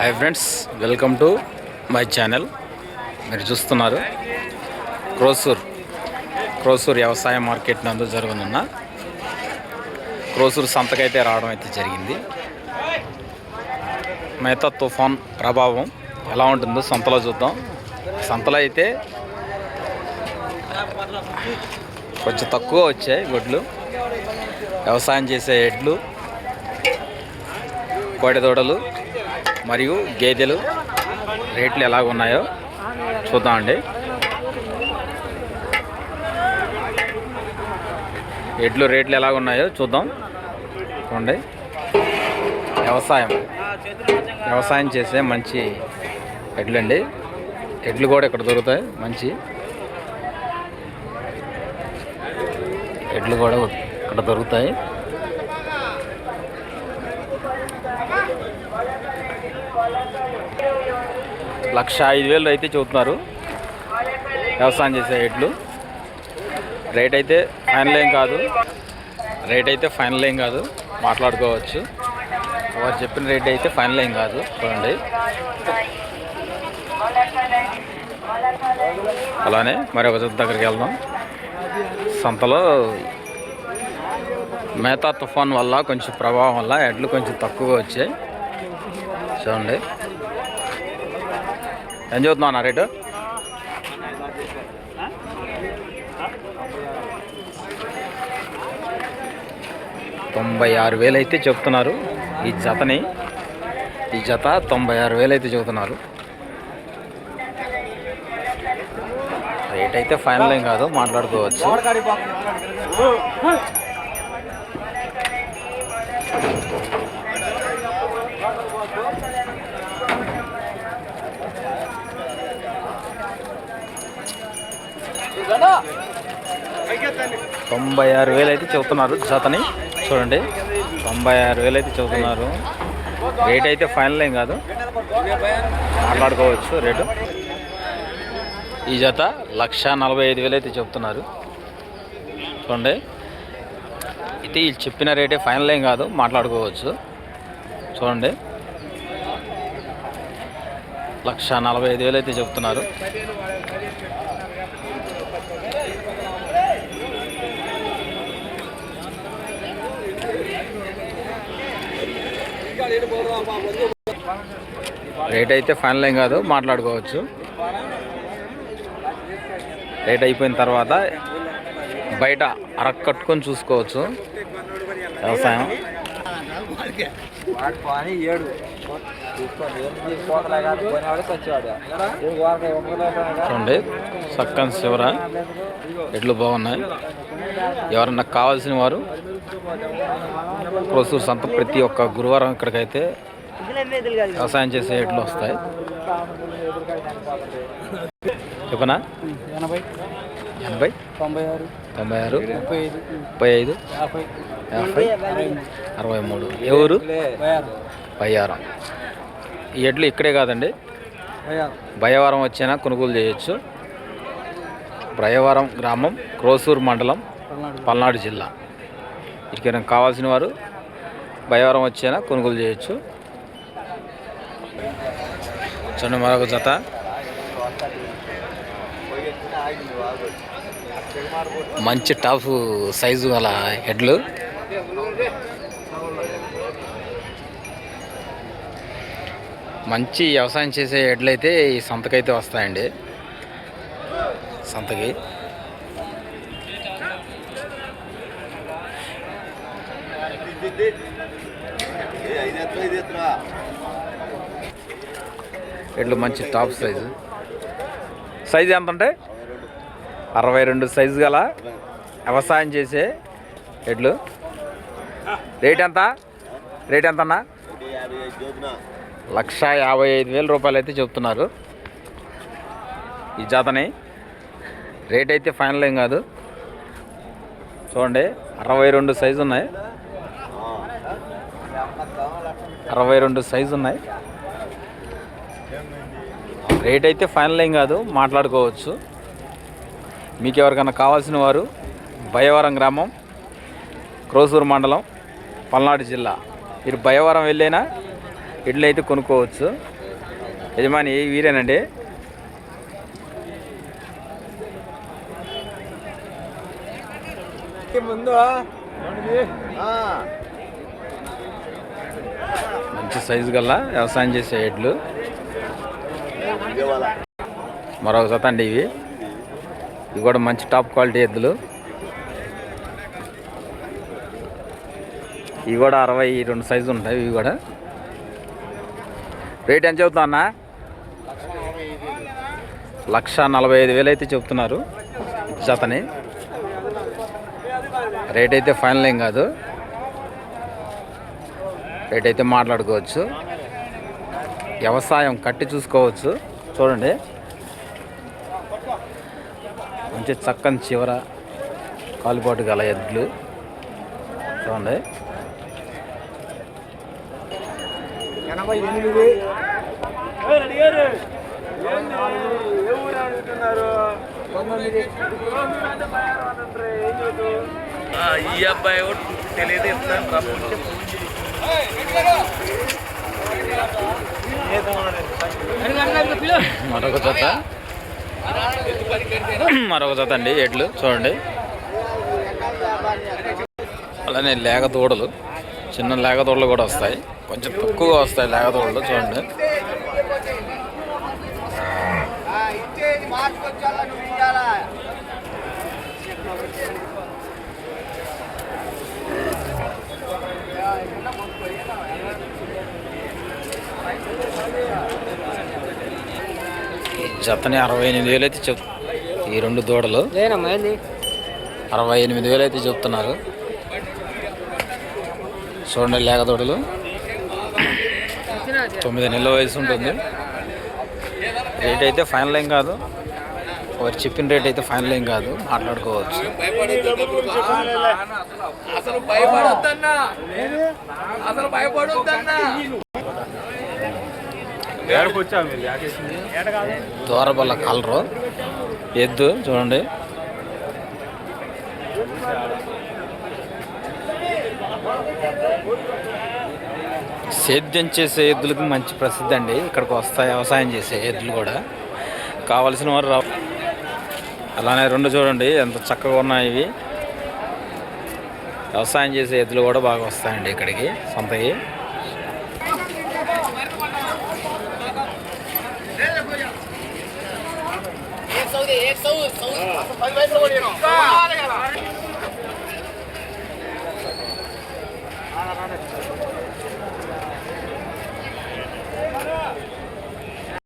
Hi friends welcome to my channel మీరు చూస్తున్నారు క్రోసూర్ క్రోసూర్ వ్యవసాయ మార్కెట్ నందు జరగనున్న క్రోసూర్ సంతకైతే రావడం అయితే జరిగింది. మిగతా తుఫాన్ ప్రభావం ఎలా ఉంటుందో సంతలో చూద్దాం. సంతలో అయితే కొంచెం తక్కువ వచ్చాయి గొడ్లు. వ్యవసాయం చేసే ఎడ్లు కోడిదూడలు మరియు గేదెలు రేట్లు ఎలా ఉన్నాయో చూద్దామండి. ఎడ్లు రేట్లు ఎలా ఉన్నాయో చూద్దాం. చూడండి. వ్యవసాయం. వ్యవసాయం చేసే మంచి ఎడ్లండి. ఎడ్లు కూడా ఇక్కడ దొరుకుతాయి. మంచి. ఎడ్లు కూడా ఇక్కడ దొరుకుతాయి. లక్ష ఐదు వేలు అయితే చెబుతున్నారు. వ్యవసాయం చేసే ఎడ్లు రేట్ అయితే ఫైనల్ ఏం కాదు. రేట్ అయితే ఫైనల్ ఏం కాదు. మాట్లాడుకోవచ్చు. వారు చెప్పిన రేట్ అయితే ఫైనల్ ఏం కాదు. చూడండి. అలానే మరి ఒక దగ్గరికి వెళ్దాం. సంతలో మేతా తుఫాన్ వల్ల కొంచెం ప్రభావం వల్ల ఎడ్లు కొంచెం తక్కువగా వచ్చాయి. చూడండి. ఏం చదువుతున్నావు అన్న రేటు? తొంభై ఆరు వేలు అయితే చెప్తున్నారు ఈ జతని. ఈ జత తొంభై ఆరు వేలు అయితే చెబుతున్నారు. రేట్ అయితే ఫైనల్ ఏం కాదు మాట్లాడుకోవచ్చు. తొంభై ఆరు వేలు అయితే చెబుతున్నారు జతని. చూడండి తొంభై ఆరు వేలు అయితే చెబుతున్నారు. రేట్ అయితే ఫైనల్ ఏం కాదు. మాట్లాడుకోవచ్చు రేటు. ఈ జత లక్ష నలభై ఐదు వేలు అయితే చెప్తున్నారు చూడండి అయితే వీళ్ళు చెప్పిన రేటే ఫైనల్ ఏం కాదు మాట్లాడుకోవచ్చు. చూడండి లక్ష నలభై ఐదు వేలు అయితే చెప్తున్నారు రేట్ అయితే ఫైనల్ ఏం కాదు మాట్లాడుకోవచ్చు రేట్ అయిపోయిన తర్వాత బయట అరక్ కట్టుకొని చూసుకోవచ్చు వ్యవసాయం ఏడు చూడండి సక్కన్ శివర. ఎడ్లు బాగున్నాయి. ఎవరన్నా కావాల్సిన వారు ప్రొసూర్ సంత ప్రతి ఒక్క గురువారం ఇక్కడికైతే వ్యవసాయం చేసే ఎడ్లు వస్తాయి. చెప్పనా? ఎనభై. ఎనభై తొంభై ఆరు. తొంభై ఆరు ముప్పై ఐదు. ముప్పై ఐదు. యాభై. యాభై. అరవై మూడు. ఎవరు ఊరు? బయ్యారం ఎడ్లు ఇక్కడే కాదండి. భయవరం వచ్చినా కొనుగోలు చేయొచ్చు. భయవరం గ్రామం క్రోసూరు మండలం పల్నాడు. జిల్లా. ఇక్కడ కావాల్సిన వారు భయవరం వచ్చేనా కొనుగోలు చేయొచ్చు. చూడండి మరొక జత. మంచి టాప్ సైజు గల హెడ్లు మంచి వ్యవసాయం చేసే ఎడ్లయితే ఈ సంతకైతే వస్తాయండి. సంతకి. ఎడ్లు మంచి టాప్ సైజు. సైజు ఎంత ఉంటాయి అరవై రెండు సైజు గల వ్యవసాయం చేసే ఎడ్లు. రేట్ ఎంత? రేట్ ఎంత అన్నా లక్ష యాభై ఐదు వేల రూపాయలు అయితే చెప్తున్నారు. ఈ జాతని. రేట్ అయితే ఫైనల్ ఏం కాదు. చూడండి అరవై రెండు సైజు ఉన్నాయి. అరవై రెండు సైజు ఉన్నాయి. రేట్ అయితే ఫైనల్ ఏం కాదు మాట్లాడుకోవచ్చు. మీకు ఎవరికైనా కావాల్సిన వారు భయవరం గ్రామం క్రోసూరు మండలం పల్నాడు జిల్లా. మీరు భయవరం వెళ్ళైనా ఎడ్లు అయితే కొనుక్కోవచ్చు. యజమాని వీరేనండి. ముందు మంచి సైజు గల వ్యవసాయం చేసే ఎడ్లు. మరొక జత అండి ఇవి. ఇవి కూడా మంచి టాప్ క్వాలిటీ ఎద్దులు. ఇవి కూడా అరవై రెండు సైజు ఉంటాయి ఇవి కూడా. రేట్ ఎంత చెబుతున్నా అన్న? లక్ష నలభై ఐదు వేలు అయితే చెప్తున్నారు జతని. రేట్ అయితే ఫైనల్ ఏం కాదు. రేట్ అయితే మాట్లాడుకోవచ్చు. వ్యవసాయం కట్టి చూసుకోవచ్చు. చూడండి. మంచి చక్కని చివర కాలుపాటు గల ఎడ్లు చూడండి. ఎనభై ఎనిమిది. ఈ అబ్బాయి తెలియదు ఇస్తాను మరొక జత. మరొక జత అండి ఎడ్లు చూడండి. అలానే లేగ దూడలు చిన్న లేగ దూడలు కూడా వస్తాయి. కొంచెం తక్కువగా వస్తాయి దూడలు చూడండి. జతని అరవై ఎనిమిది వేలు అయితే చెప్ ఈ రెండు దూడలు. అరవై ఎనిమిది వేలు అయితే చెప్తున్నారు. చూడండి లేగ దూడలు. తొమ్మిది నెలల వయసు ఉంటుంది. రేట్ అయితే ఫైనల్ ఏం కాదు. వారు చెప్పిన రేట్ అయితే ఫైనల్ ఏం కాదు. మాట్లాడుకోవచ్చు. దూరబల్ల కలరు. ఎద్దు చూడండి. సేద్యం చేసే ఎద్దులకి మంచి ప్రసిద్ధి అండి. ఇక్కడికి వస్తాయి వ్యవసాయం చేసే ఎద్దులు కూడా. కావలసిన వారు రా అలానే రెండు చూడండి ఎంత చక్కగా ఉన్నాయి ఇవి. వ్యవసాయం చేసే ఎద్దులు కూడా బాగా వస్తాయండి ఇక్కడికి సొంతకి.